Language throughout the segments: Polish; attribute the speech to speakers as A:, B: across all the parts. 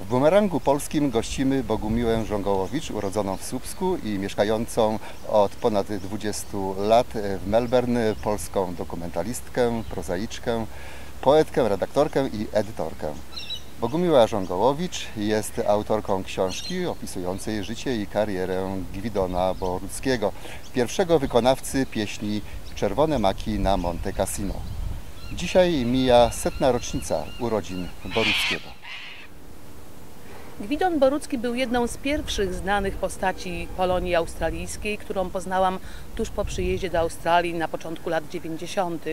A: W bumerangu polskim gościmy Bogumiłę Żongołowicz, urodzoną w Słupsku i mieszkającą od ponad 20 lat w Melbourne, polską dokumentalistkę, prozaiczkę, poetkę, redaktorkę i edytorkę. Bogumiła Żongołowicz jest autorką książki opisującej życie i karierę Gwidona Boruckiego, pierwszego wykonawcy pieśni Czerwone Maki na Monte Cassino. Dzisiaj mija setna rocznica urodzin Boruckiego.
B: Gwidon Borucki był jedną z pierwszych znanych postaci Polonii Australijskiej, którą poznałam tuż po przyjeździe do Australii na początku lat 90.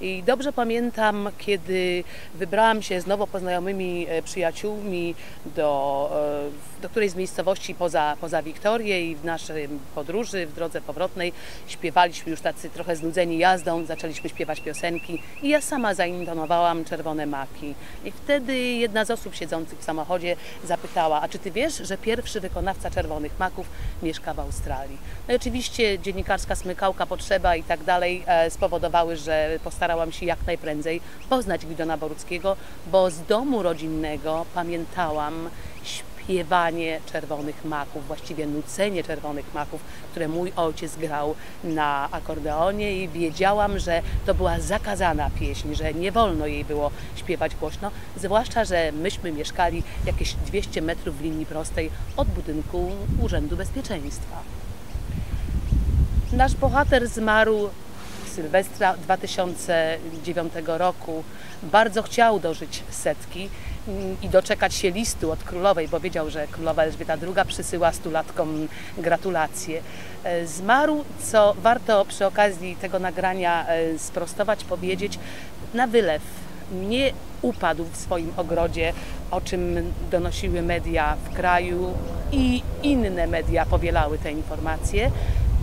B: I dobrze pamiętam, kiedy wybrałam się z nowo poznajomymi e, przyjaciółmi do, e, do którejś z miejscowości poza, poza Wiktorię i w naszej podróży, w drodze powrotnej śpiewaliśmy już tacy trochę znudzeni jazdą, zaczęliśmy śpiewać piosenki i ja sama zaintonowałam Czerwone Maki. I wtedy jedna z osób siedzących w samochodzie zapytała, a czy ty wiesz, że pierwszy wykonawca Czerwonych Maków mieszka w Australii? No i oczywiście dziennikarska smykałka, potrzeba i tak dalej e, spowodowały, że postarałam się jak najprędzej poznać Gwidona Boruckiego, bo z domu rodzinnego pamiętałam śpiewanie czerwonych maków, właściwie nucenie czerwonych maków, które mój ojciec grał na akordeonie i wiedziałam, że to była zakazana pieśń, że nie wolno jej było śpiewać głośno, zwłaszcza, że myśmy mieszkali jakieś 200 metrów w linii prostej od budynku Urzędu Bezpieczeństwa. Nasz bohater zmarł Sylwestra 2009 roku. Bardzo chciał dożyć setki i doczekać się listu od królowej, bo wiedział, że królowa Elżbieta II przysyła stulatkom gratulacje. E, zmarł, co warto przy okazji tego nagrania e, sprostować, powiedzieć, na wylew. Nie upadł w swoim ogrodzie, o czym donosiły media w kraju i inne media powielały te informacje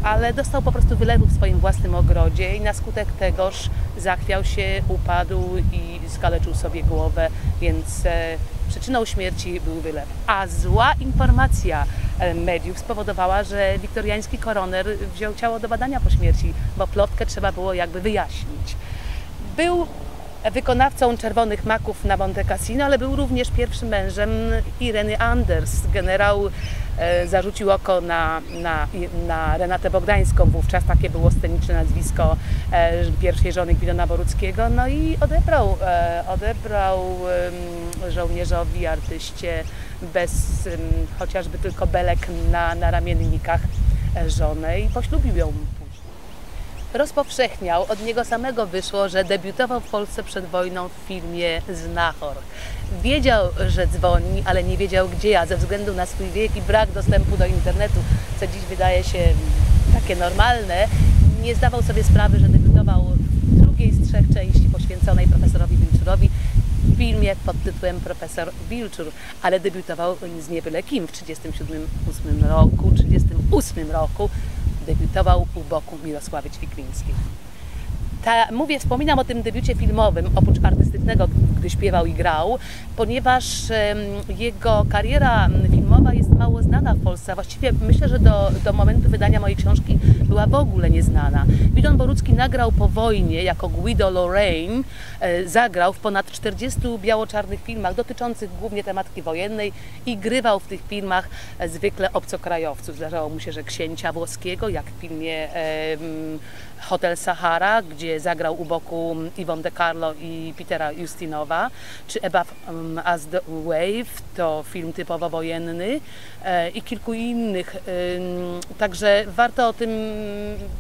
B: ale dostał po prostu wylewu w swoim własnym ogrodzie i na skutek tegoż zachwiał się, upadł i skaleczył sobie głowę, więc e, przyczyną śmierci był wylew. A zła informacja e, mediów spowodowała, że wiktoriański koroner wziął ciało do badania po śmierci, bo plotkę trzeba było jakby wyjaśnić. Był wykonawcą Czerwonych Maków na Monte Cassino, ale był również pierwszym mężem Ireny Anders. Generał e, zarzucił oko na, na, na Renatę Bogdańską, wówczas takie było sceniczne nazwisko e, pierwszej żony Gwidona Boruckiego, no i odebrał, e, odebrał żołnierzowi, artyście bez chociażby tylko belek na, na ramiennikach żonę i poślubił ją rozpowszechniał. Od niego samego wyszło, że debiutował w Polsce przed wojną w filmie Znachor. Wiedział, że dzwoni, ale nie wiedział gdzie, a ze względu na swój wiek i brak dostępu do internetu, co dziś wydaje się takie normalne, nie zdawał sobie sprawy, że debiutował w drugiej z trzech części poświęconej profesorowi Wilczurowi w filmie pod tytułem Profesor Wilczur, ale debiutował z niebyle kim w 1938 roku, 38 roku debiutował u boku Mirosławy Ćwiklińskiej. Ta, mówię, wspominam o tym debiucie filmowym, oprócz artystycznego, gdy śpiewał i grał, ponieważ jego kariera filmowa jest mało znana w Polsce. Właściwie myślę, że do, do momentu wydania mojej książki była w ogóle nieznana. Widon Borucki nagrał po wojnie jako Guido Lorraine, e, zagrał w ponad 40 biało-czarnych filmach dotyczących głównie tematyki wojennej i grywał w tych filmach e, zwykle obcokrajowców. Zdarzało mu się, że księcia włoskiego, jak w filmie Hotel Sahara, gdzie zagrał u boku Yvonne de Carlo i Petera Justinowa, czy Above um, As the Wave, to film typowo wojenny e, i kilku innych. Także warto o tym,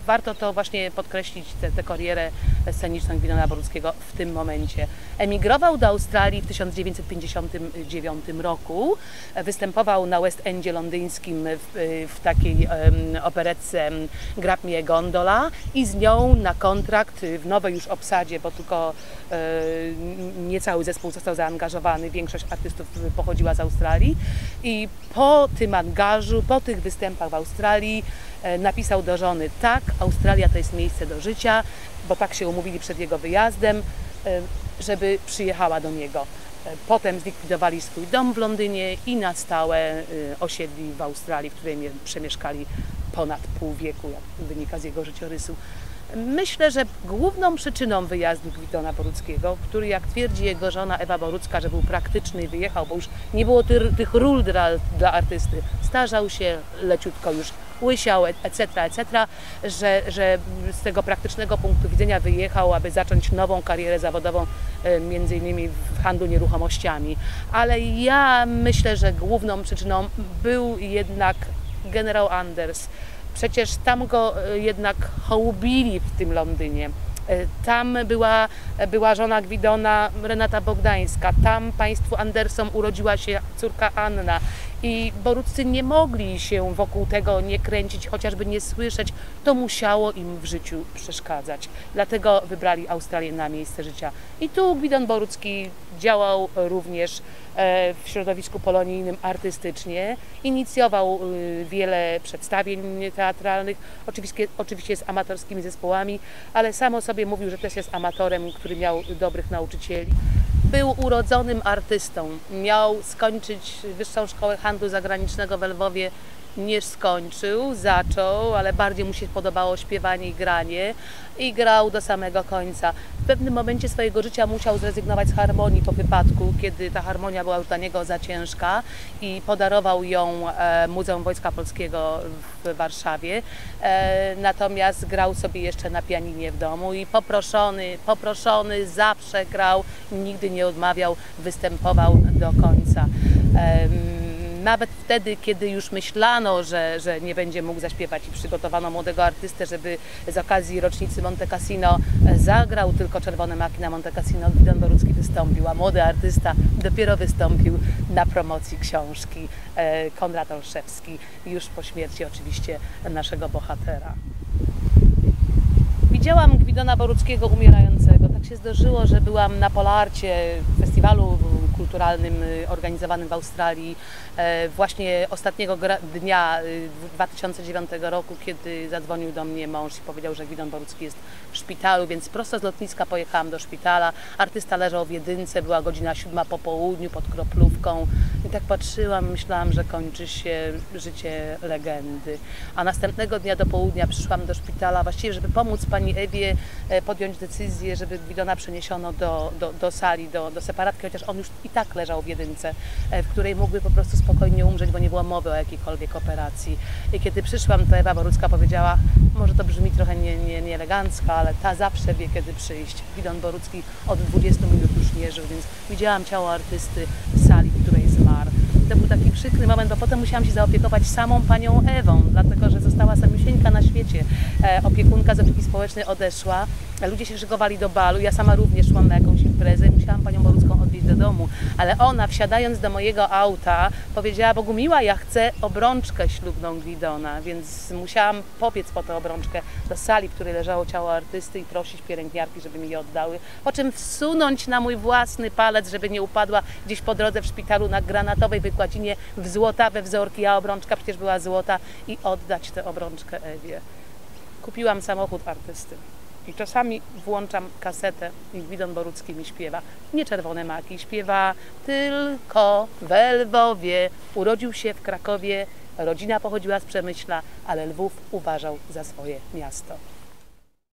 B: warto to właśnie podkreślić, tę karierę sceniczną Gwinona Boruckiego w tym momencie. Emigrował do Australii w 1959 roku, występował na West Endzie londyńskim w, w takiej um, operetce Grab gondola i z nią na kontrakt w nowej już obsadzie, bo tylko e, niecały zespół został zaangażowany, większość artystów pochodziła z Australii. I po tym angażu, po tych występach w Australii e, napisał do żony tak, Australia to jest miejsce do życia, bo tak się umówili przed jego wyjazdem, e, żeby przyjechała do niego. Potem zlikwidowali swój dom w Londynie i na stałe osiedli w Australii, w której przemieszkali ponad pół wieku, jak wynika z jego życiorysu. Myślę, że główną przyczyną wyjazdu Gwidona Boruckiego, który jak twierdzi jego żona Ewa Borucka, że był praktyczny i wyjechał, bo już nie było tych, tych ról dla, dla artysty, starzał się leciutko już łysiał, etc., etc., że, że z tego praktycznego punktu widzenia wyjechał, aby zacząć nową karierę zawodową, e, między innymi w handlu nieruchomościami. Ale ja myślę, że główną przyczyną był jednak generał Anders. Przecież tam go e, jednak hołubili w tym Londynie. E, Tam była, była żona Gwidona, Renata Bogdańska. Tam państwu Andersom urodziła się córka Anna. I Boruccy nie mogli się wokół tego nie kręcić, chociażby nie słyszeć. To musiało im w życiu przeszkadzać. Dlatego wybrali Australię na miejsce życia. I tu Gwidon Borucki działał również e, w środowisku polonijnym artystycznie. Inicjował y, wiele przedstawień teatralnych, oczywiście, oczywiście z amatorskimi zespołami, ale sam o sobie mówił, że też jest amatorem, który miał dobrych nauczycieli. Był urodzonym artystą. Miał skończyć Wyższą Szkołę Handlu Zagranicznego w Lwowie. Nie skończył, zaczął, ale bardziej mu się podobało śpiewanie i granie i grał do samego końca. W pewnym momencie swojego życia musiał zrezygnować z harmonii po wypadku, kiedy ta harmonia była już dla niego za ciężka i podarował ją e, Muzeum Wojska Polskiego w Warszawie. E, natomiast grał sobie jeszcze na pianinie w domu i poproszony, poproszony zawsze grał, nigdy nie odmawiał, występował do końca. Nawet wtedy, kiedy już myślano, że, że nie będzie mógł zaśpiewać i przygotowano młodego artystę, żeby z okazji rocznicy Monte Cassino e, zagrał tylko Czerwone Maki na Monte Cassino, Gwidon Borucki wystąpił, a młody artysta dopiero wystąpił na promocji książki e, Konrad Olszewski, już po śmierci oczywiście naszego bohatera. Widziałam Gwidona Boruckiego umierającego. Tak się zdarzyło, że byłam na Polarcie, festiwalu kulturalnym y, organizowanym w Australii e, właśnie ostatniego dnia y, 2009 roku, kiedy zadzwonił do mnie mąż i powiedział, że Gwidon Borucki jest w szpitalu, więc prosto z lotniska pojechałam do szpitala. Artysta leżał w jedynce, była godzina siódma po południu pod kroplówką i tak patrzyłam, myślałam, że kończy się życie legendy. A następnego dnia do południa przyszłam do szpitala właściwie, żeby pomóc pani Ewie e, podjąć decyzję, żeby Gwidona przeniesiono do, do, do sali, do, do separatki, chociaż on już i tak leżał w jedynce, e, w której mógłby po prostu spokojnie umrzeć, bo nie było mowy o jakiejkolwiek operacji. I kiedy przyszłam, to Ewa Borucka powiedziała, może to brzmi trochę nie, nie, nieelegancko, ale ta zawsze wie, kiedy przyjść. Gwidon Borucki od 20 minut już nie żył, więc widziałam ciało artysty w sali, w której zmarł. To był taki przykry moment, bo potem musiałam się zaopiekować samą panią Ewą, dlatego że została samiusieńka na świecie. E, opiekunka z opieki społecznej odeszła, ludzie się szykowali do balu, ja sama również szłam na jakąś imprezę musiałam panią Borucką do domu, ale ona wsiadając do mojego auta powiedziała Bogumiła, ja chcę obrączkę ślubną Gwidona, więc musiałam pobiec po tę obrączkę do sali, w której leżało ciało artysty i prosić pielęgniarki, żeby mi je oddały, po czym wsunąć na mój własny palec, żeby nie upadła gdzieś po drodze w szpitalu na granatowej wykładzinie w złotawe wzorki, a obrączka przecież była złota i oddać tę obrączkę Ewie. Kupiłam samochód artysty. I czasami włączam kasetę i Gwidon Borucki mi śpiewa. Nie Czerwone Maki, śpiewa tylko w Lwowie. Urodził się w Krakowie, rodzina pochodziła z Przemyśla, ale Lwów uważał za swoje miasto.